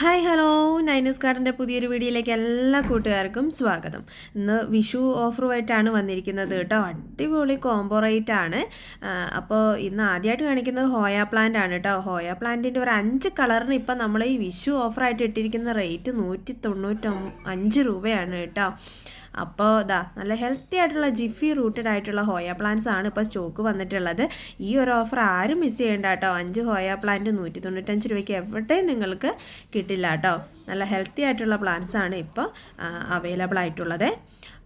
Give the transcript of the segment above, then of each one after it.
Hi hello നൈനസ് കാർഡിന്റെ പുതിയൊരു വീഡിയോയിലേക്ക് എല്ലാ കൂട്ടുകാർക്കും സ്വാഗതം. ഇന്ന് വിഷു ഓഫറുമായിട്ടാണ് വന്നിരിക്കുന്നത് കേട്ടോ. അടിപൊളി കോംബോ റേറ്റ് ആണ്. അപ്പോൾ ഇന്ന് ആദ്യമായിട്ട് കാണിക്കുന്നത് ഹോയ പ്ലാന്റ് ആണ് കേട്ടോ. ഹോയ പ്ലാന്റിന്റെ ഒരു അഞ്ച് കളറിന് ഇപ്പം നമ്മൾ ഈ വിഷു ഓഫറായിട്ട് ഇട്ടിരിക്കുന്ന റേറ്റ് നൂറ്റി തൊണ്ണൂറ്റി അഞ്ച് രൂപയാണ് കേട്ടോ. അപ്പോൾ ഇതാ നല്ല ഹെൽത്തി ആയിട്ടുള്ള ജിഫി റൂട്ടഡ് ആയിട്ടുള്ള ഹോയ പ്ലാന്റ്സ് ആണ് ഇപ്പോൾ സ്റ്റോക്ക് വന്നിട്ടുള്ളത്. ഈ ഒരു ഓഫർ ആരും മിസ് ചെയ്യേണ്ട കേട്ടോ. അഞ്ച് ഹോയ പ്ലാന്റ് നൂറ്റി തൊണ്ണൂറ്റഞ്ച് രൂപയ്ക്ക് എവിടെയും നിങ്ങൾക്ക് കിട്ടില്ല കേട്ടോ. നല്ല ഹെൽത്തി ആയിട്ടുള്ള പ്ലാന്റ്സ് ആണ് ഇപ്പോൾ അവൈലബിൾ ആയിട്ടുള്ളത്.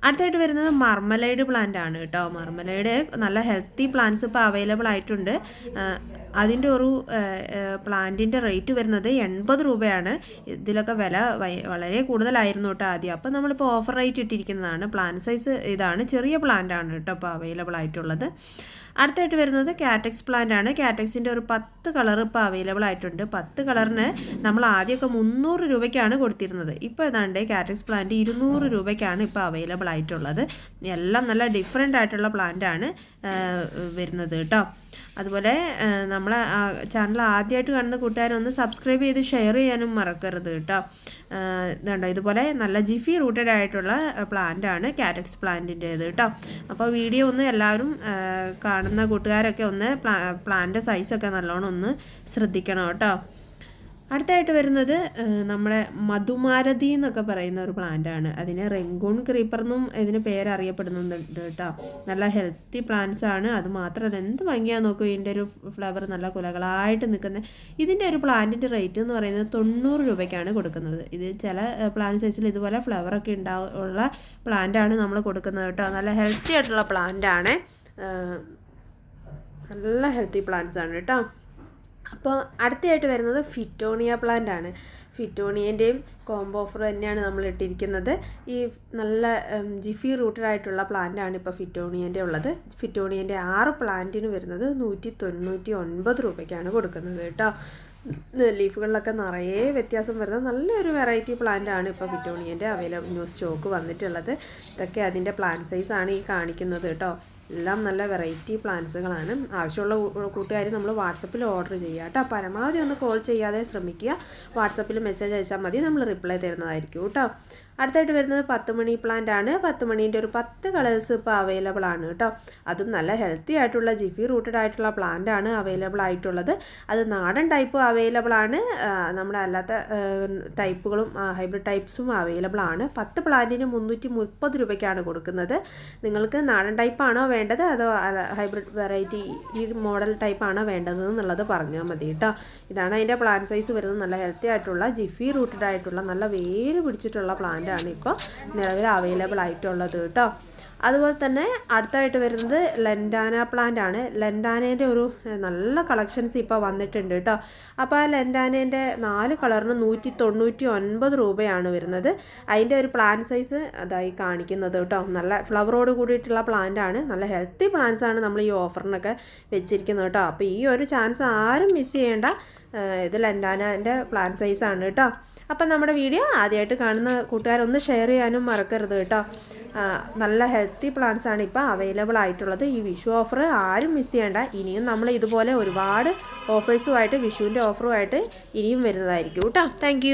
അടുത്തായിട്ട് വരുന്നത് മർമലൈഡ് പ്ലാന്റ് ആണ് കേട്ടോ. മർമലൈഡ് നല്ല ഹെൽത്തി പ്ലാന്റ്സ് ഇപ്പോൾ അവൈലബിൾ ആയിട്ടുണ്ട്. അതിന്റെ ഒരു പ്ലാന്റിന്റെ റേറ്റ് വരുന്നത് എൺപത് രൂപയാണ്. ഇതിലൊക്കെ വില വളരെ കൂടുതലായിരുന്നു കേട്ടോ ആദ്യം. അപ്പോൾ നമ്മളിപ്പോൾ ഓഫർ റേറ്റ് ഇട്ടിരിക്കുന്നതാണ്. പ്ലാന്റ് സൈസ് ഇതാണ്. ചെറിയ പ്ലാന്റ് ആണ് കേട്ടോ ഇപ്പോൾ അവൈലബിൾ ആയിട്ടുള്ളത്. അടുത്തായിട്ട് വരുന്നത് കാറ്റക്സ് പ്ലാന്റ് ആണ്. കാറ്റക്സിന്റെ ഒരു പത്ത് കളർ ഇപ്പോൾ അവൈലബിൾ ആയിട്ടുണ്ട്. പത്ത് കളറിന് നമ്മൾ ആദ്യമൊക്കെ മുന്നൂറ് രൂപയ്ക്കാണ് കൊടുത്തിരുന്നത്. ഇപ്പോൾ ഏതാണ്ട് കാറ്റക്സ് പ്ലാന്റ് ഇരുന്നൂറ് രൂപയ്ക്കാണ് ഇപ്പോൾ അവൈലബിൾ ആയിട്ടുള്ളത്. എല്ലാം നല്ല ഡിഫറെന്റ് ആയിട്ടുള്ള പ്ലാന്റ് ആണ് വരുന്നത് കേട്ടോ. അതുപോലെ നമ്മളെ ചാനൽ ആദ്യമായിട്ട് കാണുന്ന കൂട്ടുകാരൊന്ന് സബ്സ്ക്രൈബ് ചെയ്ത് ഷെയർ ചെയ്യാനും മറക്കരുത് കേട്ടോ. ഇതുണ്ടോ? ഇതുപോലെ നല്ല ജിഫി റൂട്ടഡ് ആയിട്ടുള്ള പ്ലാന്റ് ആണ് കാറ്റക്സ് പ്ലാന്റിന്റേത് കേട്ടോ. അപ്പോൾ വീഡിയോ ഒന്ന് എല്ലാവരും കാണുന്ന കൂട്ടുകാരൊക്കെ ഒന്ന് പ്ലാന്റ് സൈസൊക്കെ നല്ലോണം ഒന്ന് ശ്രദ്ധിക്കണം കേട്ടോ. അടുത്തായിട്ട് വരുന്നത് നമ്മുടെ മധുമാരതി എന്നൊക്കെ പറയുന്ന ഒരു പ്ലാന്റ് ആണ്. അതിന് റെങ്കൂൺ ക്രീപ്പർ എന്നും ഇതിന് പേരറിയപ്പെടുന്നുണ്ട് കേട്ടോ. നല്ല ഹെൽത്തി പ്ലാന്റ്സ് ആണ്. അത് മാത്രമല്ല എന്ത് ഭംഗിയാ നോക്കൂ ഇതിന്റെ ഒരു ഫ്ലവർ നല്ല കുലകളായിട്ട് നിൽക്കുന്ന. ഇതിന്റെ ഒരു പ്ലാന്റിന്റെ റേറ്റ് എന്ന് പറയുന്നത് തൊണ്ണൂറ് രൂപയ്ക്കാണ് കൊടുക്കുന്നത്. ഇത് ചില പ്ലാന്റ് സൈസിൽ ഇതുപോലെ ഫ്ലവറൊക്കെ ഉണ്ടാവുള്ള പ്ലാന്റ് ആണ് നമ്മൾ കൊടുക്കുന്നത് കേട്ടോ. നല്ല ഹെൽത്തി ആയിട്ടുള്ള പ്ലാന്റ് ആണ്. നല്ല ഹെൽത്തി പ്ലാന്റ്സ് ആണ് കേട്ടോ. അപ്പോൾ അടുത്തയായിട്ട് വരുന്നത് ഫിറ്റോണിയ പ്ലാന്റ് ആണ്. ഫിറ്റോണിയന്റെയും കോംബോ ഓഫർ തന്നെയാണ് നമ്മൾ ഇട്ടിരിക്കുന്നത്. ഈ നല്ല ജിഫി റൂട്ടഡ് ആയിട്ടുള്ള പ്ലാന്റ് ആണ് ഇപ്പോൾ ഫിറ്റോണിയന്റെ ഉള്ളത്. ഫിറ്റോണിയന്റെ ആറ് പ്ലാന്റിന് വരുന്നത് നൂറ്റി തൊണ്ണൂറ്റി ഒൻപത് രൂപയ്ക്കാണ് കൊടുക്കുന്നത് കേട്ടോ. ലീഫുകളിലൊക്കെ നിറയെ വ്യത്യാസം വരുന്ന നല്ലൊരു വെറൈറ്റി പ്ലാന്റ് ആണ് ഇപ്പോൾ ഫിറ്റോണിയന്റെ അവൈലബിൾ ന്യൂ സ്റ്റോക്ക് വന്നിട്ടുള്ളത്. ഇതൊക്കെ അതിന്റെ പ്ലാന്റ് സൈസാണ് ഈ കാണിക്കുന്നത് കേട്ടോ. എല്ലാം നല്ല വെറൈറ്റി പ്ലാന്റ്സുകളാണ് ആവശ്യമുള്ള കൂട്ടുകാർ നമ്മൾ വാട്സപ്പിൽ ഓർഡർ ചെയ്യുക കേട്ടോ. പരമാവധി ഒന്ന് കോൾ ചെയ്യാതെ ശ്രമിക്കുക. വാട്സപ്പിൽ മെസ്സേജ് അയച്ചാൽ മതി. നമ്മൾ റിപ്ലൈ തരുന്നതായിരിക്കും കേട്ടോ. അടുത്തായിട്ട് വരുന്നത് പത്ത് മണി പ്ലാന്റ് ആണ്. പത്ത് മണീന്റെ ഒരു പത്ത് കളേഴ്സ് ഇപ്പോൾ അവൈലബിൾ ആണ് കേട്ടോ. അതും നല്ല ഹെൽത്തി ആയിട്ടുള്ള ജിഫി റൂട്ടഡ് ആയിട്ടുള്ള പ്ലാന്റ് ആണ് അവൈലബിൾ ആയിട്ടുള്ളത്. അത് നാടൻ ടൈപ്പും അവൈലബിൾ ആണ്. നമ്മുടെ അല്ലാത്ത ടൈപ്പുകളും ഹൈബ്രിഡ് ടൈപ്സും അവൈലബിൾ ആണ്. പത്ത് പ്ലാന്റിന് മുന്നൂറ്റി മുപ്പത് രൂപയ്ക്കാണ് കൊടുക്കുന്നത്. നിങ്ങൾക്ക് നാടൻ ടൈപ്പാണോ വേണ്ടത്? അതോ ഹൈബ്രിഡ് വെറൈറ്റി ഈ മോഡൽ ടൈപ്പാണോ വേണ്ടത് എന്നുള്ളത് പറഞ്ഞാൽ മതി കേട്ടോ. ഇതാണ് അതിന്റെ പ്ലാന്റ് സൈസ് വരുന്നത്. നല്ല ഹെൽത്തി ആയിട്ടുള്ള ജിഫി റൂട്ടഡ് ആയിട്ടുള്ള നല്ല വേര് പിടിച്ചിട്ടുള്ള പ്ലാന്റ് ആണ് ഇപ്പോൾ നിലവിൽ അവൈലബിൾ ആയിട്ടുള്ളത് കേട്ടോ. അതുപോലെ തന്നെ അടുത്തായിട്ട് വരുന്നത് ലെൻഡാന പ്ലാന്റ് ആണ്. ലെൻഡാനേന്റെ ഒരു നല്ല കളക്ഷൻസ് ഇപ്പോൾ വന്നിട്ടുണ്ട് കേട്ടോ. അപ്പോൾ ആ ലെൻഡാനേന്റെ നാല് കളറിന് നൂറ്റി തൊണ്ണൂറ്റി ഒൻപത് രൂപയാണ് വരുന്നത്. അതിന്റെ ഒരു പ്ലാൻ സൈസ് അതായി കാണിക്കുന്നത് കേട്ടോ. നല്ല ഫ്ലവറോട് കൂടിയിട്ടുള്ള പ്ലാന്റ് ആണ്. നല്ല ഹെൽത്തി പ്ലാന്റ്സ് ആണ് നമ്മൾ ഈ ഓഫറിനൊക്കെ വെച്ചിരിക്കുന്നത് കേട്ടോ. അപ്പോൾ ഈ ഒരു ചാൻസ് ആരും മിസ് ചെയ്യേണ്ട ഇത് പ്ലാൻ സൈസ് സൈസാണ് കേട്ടോ അപ്പം നമ്മുടെ വീഡിയോ ആദ്യമായിട്ട് കാണുന്ന കൂട്ടുകാരൊന്ന് ഷെയർ ചെയ്യാനും മറക്കരുത് കേട്ടോ നല്ല ഹെൽത്തി പ്ലാന്റ്സ് ആണ് ഇപ്പോൾ അവൈലബിൾ ആയിട്ടുള്ളത്. ഈ വിഷു ഓഫർ ആരും മിസ് ചെയ്യേണ്ട. ഇനിയും നമ്മൾ ഇതുപോലെ ഒരുപാട് ഓഫേഴ്സുമായിട്ട് വിഷുവിന്റെ ഓഫറുമായിട്ട് ഇനിയും വരുന്നതായിരിക്കും കേട്ടോ താങ്ക്